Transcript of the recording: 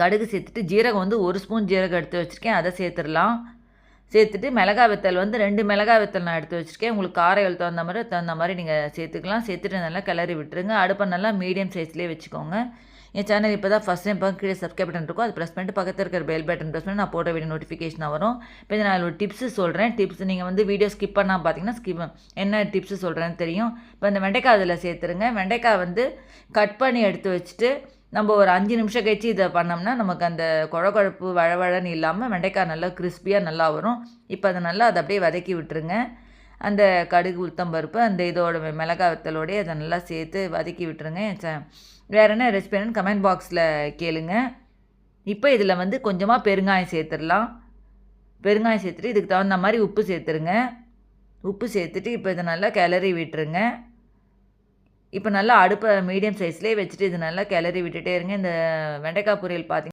கடுகு சேர்த்துட்டு ஜீரகம் வந்து ஒரு ஸ்பூன் ஜீரகம் எடுத்து வச்சுருக்கேன். அதை சேர்த்துடலாம். சேர்த்துட்டு மிளகா வெத்தல் வந்து ரெண்டு மிளகா வெத்தல் நான் எடுத்து வச்சுருக்கேன். உங்களுக்கு காரம் எழுத்து தகுந்த மாதிரி தகுந்த மாதிரி நீங்கள் சேர்த்துக்கலாம். சேர்த்துட்டு நல்லா கிளறி விட்டுருங்க. அடுப்பை நல்லா மீடியம் சைஸ்லேயே வச்சுக்கோங்க. என் சேனல் இப்போ தான் ஃபஸ்ட் டைம் பார்க்க கீழே சப்ஸ்கிரைப் பட்டன் இருக்கும். அது ப்ரெஸ் பண்ணிட்டு பக்கத்தில் இருக்கிற பெல் பட்டன் ப்ரெஸ் பண்ணி நான் போட்ட வீடியோ நோட்டிஃபிகேஷன் வரும். இப்போ நான் ஒரு டிப்ஸ் சொல்கிறேன் டிப்ஸ் நீங்கள் வந்து வீடியோ ஸ்கிப் பண்ணால் பார்த்தீங்கன்னா ஸ்கிப் என்ன டிப்ஸ் சொல்கிறேன்னு தெரியும். இப்போ இந்த வெண்டைக்காய் அதில் சேர்த்துருங்க. வெண்டைக்காய் வந்து கட் பண்ணி எடுத்து வச்சுட்டு நம்ம ஒரு அஞ்சு நிமிஷம் கழிச்சு இதை பண்ணோம்னா நமக்கு அந்த குழகுழப்பு வழவழன்னு இல்லாமல் வெண்டைக்காய் நல்லா கிறிஸ்பியாக நல்லா வரும். இப்போ அதை நல்லா அதை அப்படியே வதக்கி விட்டுருங்க. அந்த கடுகு உளுத்தம்பருப்பு அந்த இதோட மிளகாய் வத்தலோடய அதை நல்லா சேர்த்து வதக்கி விட்டுருங்க. ச வேறு என்ன ரெசிபி வேணும்னு கமெண்ட் பாக்ஸில் கேளுங்க. இப்போ இதில் வந்து கொஞ்சமாக பெருங்காயம் சேர்த்துடலாம். பெருங்காயம் சேர்த்துட்டு இதுக்கு தகுந்த மாதிரி உப்பு சேர்த்துருங்க. உப்பு சேர்த்துட்டு இப்போ இதை நல்லா கிளறி விட்டுருங்க. இப்போ நல்லா அடுப்பை மீடியம் சைஸ்லேயே வச்சுட்டு இது நல்லா கிளறி விட்டுட்டே இருங்க. இந்த வெண்டைக்காய் பொரியல் பார்த்திங்க